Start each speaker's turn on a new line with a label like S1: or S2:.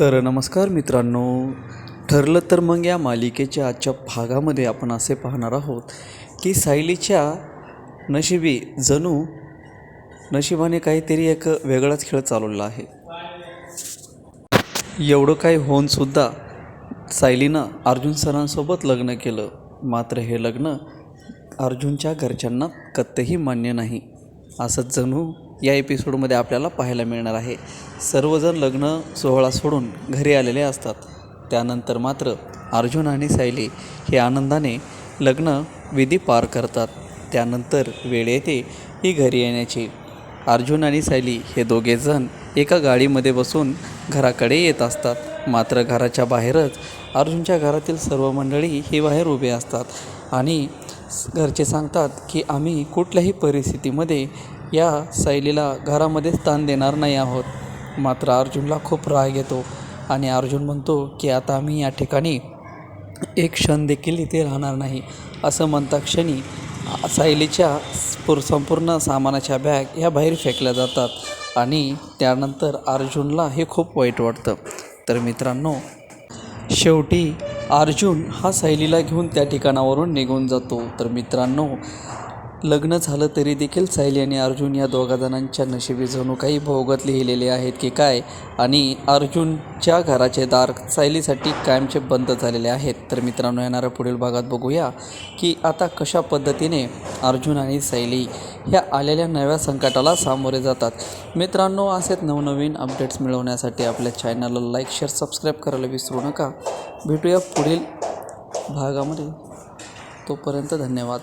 S1: तर नमस्कार मित्रांनो ठरलं तर मग या मालिकेच्या आजच्या भागामध्ये आपण असे पाहणार आहोत की सायलीच्या नशिबी जणू नशिबाने काहीतरी एक वेगळाच खेळ चालवला आहे. एवढं काही होऊनसुद्धा सायलीनं अर्जुन सरांसोबत लग्न केलं. मात्र हे लग्न अर्जुनच्या घरच्यांना कत्तही मान्य नाही. असंच जणू या एपिसोडमध्ये आपल्याला पाहायला मिळणार आहे. सर्वजण लग्न सोहळा सोडून घरी आलेले असतात. त्यानंतर मात्र अर्जुन आणि सायली हे आनंदाने लग्न विधी पार करतात. त्यानंतर वेळ येते ही घरी येण्याची. अर्जुन आणि सायली हे दोघेजण एका गाडीमध्ये बसून घराकडे येत असतात. मात्र घराच्या बाहेरच अर्जुनच्या घरातील सर्व मंडळी ही बाहेर उभे असतात आणि घरचे सांगतात की आम्ही कुठल्याही परिस्थितीमध्ये या सायलीला घरामध्ये स्थान देणार नाही आहोत. मात्र अर्जुनला खूप राग येतो आणि अर्जुन म्हणतो की आता आम्ही या ठिकाणी एक क्षण देखील इथे राहणार नाही असं म्हणता क्षणी सायलीच्या संपूर्ण सामानाच्या बॅग ह्या बाहेर फेकल्या जातात आणि त्यानंतर अर्जुनला हे खूप वाईट वाटतं. तर मित्रांनो शेवटी अर्जुन हा सायलीला घेऊन त्या ठिकाणावरून निघून जातो. तर मित्रांनो लग्न झालं तरी देखील सायली आणि अर्जुन या दोघा जणांच्या नशिबी जणू काही भोगत लिहिलेले आहेत की काय आणि अर्जुनच्या घराचे दार सायलीसाठी कायमचे बंद झालेले आहेत. तर मित्रांनो येणाऱ्या पुढील भागात बघूया की आता कशा पद्धतीने अर्जुन आणि सायली ह्या आलेल्या नव्या संकटाला सामोरे जातात. मित्रांनो असेच नवनवीन अपडेट्स मिळवण्यासाठी आपल्या चॅनलला लाईक शेअर सबस्क्राईब करायला विसरू नका. भेटूया पुढील भागामध्ये. तोपर्यंत धन्यवाद.